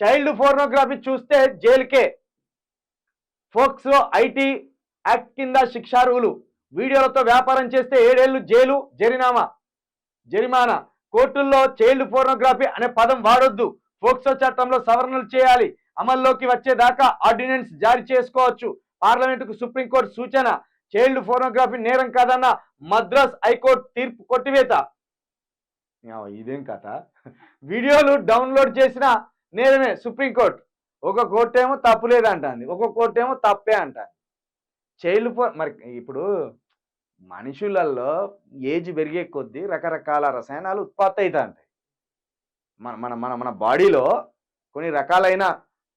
Child pornography చూస్తే జైలుకే. POCSO IT act కింద శిక్షార్హులు. వీడియోలతో వ్యాపారం చేస్తే ఏడేళ్ళు జైలు జరినామా జరిమానా. కోర్టుల్లో చైల్డ్ ఫోర్నోగ్రఫీ అనే పదం వాడొద్దు. ఫోక్సో చట్టంలో సవరణలు చేయాలి. అమల్లోకి వచ్చేదాకా ఆర్డినెన్స్ జారీ చేసుకోవచ్చు. పార్లమెంటుకు సుప్రీంకోర్టు సూచన. చైల్డ్ ఫోర్నోగ్రఫీ నేరం కాదన్న మద్రాస్ హైకోర్టు తీర్పు కొట్టివేత. ఇదేం కథ? వీడియోలు డౌన్లోడ్ చేసిన నేరమే సుప్రీంకోర్టు ఒక కోర్టు ఏమో తప్పు లేదంటుంది. ఒక కోర్టు ఏమో తప్పే అంటుంది. చైల్డ్ ఫోర్ మరి ఇప్పుడు మనుషులలో ఏజ్ పెరిగే కొద్దీ రకరకాల రసాయనాలు ఉత్పత్తి అవుతా ఉంటాయి మన మన మన మన బాడీలో కొన్ని రకాలైన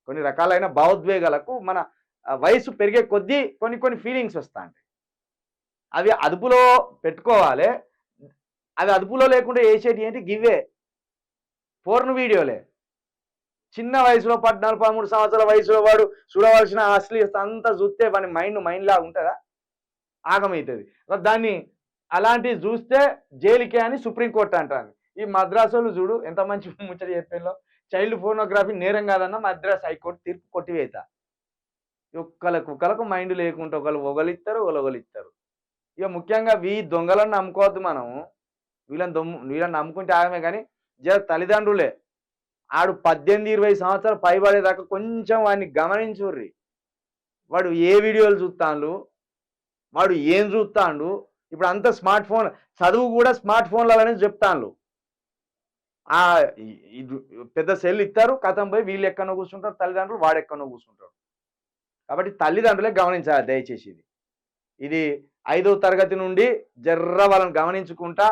కొన్ని రకాలైన భావోద్వేగాలకు మన వయసు పెరిగే కొద్దీ కొన్ని కొన్ని ఫీలింగ్స్ వస్తూ ఉంటాయి అవి అదుపులో పెట్టుకోవాలి. అవి అదుపులో లేకుండా వేసేటి ఏంటి గివ్వే. పోర్న్ వీడియోలే. చిన్న వయసులో పద్నాలుగు పదమూడు సంవత్సరాల వయసులో వాడు చూడవలసిన అశ్లీలత అంతా చూస్తే వాని మైండ్ మైండ్ లాగా ఉంటుందా? ఆగమవుతుంది దాన్ని అలాంటివి చూస్తే జైలుకే అని సుప్రీంకోర్టు అంటారు ఈ మద్రాసులు చూడు ఎంత మంచి ముచ్చట చెప్పేలో. చైల్డ్ ఫోనోగ్రఫీ నేరం కాదన్న మద్రాస్ హైకోర్టు తీర్పు కొట్టివేత. ఒక్కలకు ఒకళ్ళకు మైండ్ లేకుండా ఒకళ్ళు ఒకలిస్తారు ఒకళ్ళు ఒకలిస్తారు ఇక ముఖ్యంగా వీ దొంగలను నమ్ముకోవద్దు మనం. వీళ్ళని దొమ్ము వీళ్ళని నమ్ముకుంటే ఆగమే కానీ జర తల్లిదండ్రులే ఆడు పద్దెనిమిది ఇరవై సంవత్సరాలు పైబడేదాకా కొంచెం వాడిని గమనించుర్రి. వాడు ఏ వీడియోలు చూస్తాడు? వాడు ఏం చూస్తాడు? ఇప్పుడు అంత స్మార్ట్ ఫోన్ చదువు కూడా స్మార్ట్ ఫోన్లలోనే చెప్తాను ఆ పెద్ద సెల్ ఇస్తారు కథం పోయి వీళ్ళు ఎక్కడో కూర్చుంటారు తల్లిదండ్రులు వాడు ఎక్కడో కూర్చుంటారు కాబట్టి తల్లిదండ్రులే గమనించాలి దయచేసి ఇది. ఇది ఐదో తరగతి నుండి జర్ర వాళ్ళని గమనించుకుంటా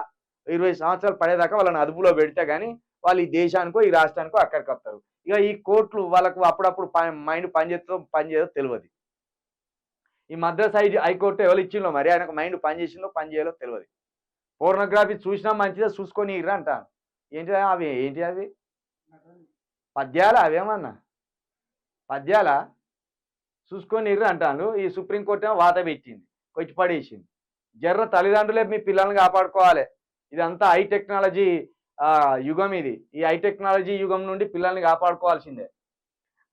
ఇరవై సంవత్సరాలు పడేదాకా వాళ్ళని అదుపులో పెడితే కానీ వాళ్ళు ఈ దేశానికో ఈ రాష్ట్రానికో అక్కడికి వస్తారు ఇక ఈ కోర్టులు వాళ్ళకు అప్పుడప్పుడు మైండ్ పనిచేస్తుందో పనిచేయదో తెలియదు ఈ మద్రాస్ హై హైకోర్టు ఎవరు ఇచ్చిందో మరి? ఆయనకు మైండ్ పనిచేసిందో పనిచేయాలో తెలియదు పోర్నోగ్రఫీ చూసినా మంచిదే చూసుకొని ఇర్రా అంటాను ఏంటి అవి? ఏంటి అవి? పద్యాల అవేమన్నా? పద్యాల? చూసుకొని ఇర్రు అంటాను ఈ సుప్రీంకోర్టు ఏమో వాత పెట్టింది కొచ్చి పడేసింది జర్ర తల్లిదండ్రులే మీ పిల్లల్ని కాపాడుకోవాలి. ఇదంతా హై టెక్నాలజీ యుగం ఇది. ఈ హై టెక్నాలజీ యుగం నుండి పిల్లల్ని కాపాడుకోవాల్సిందే.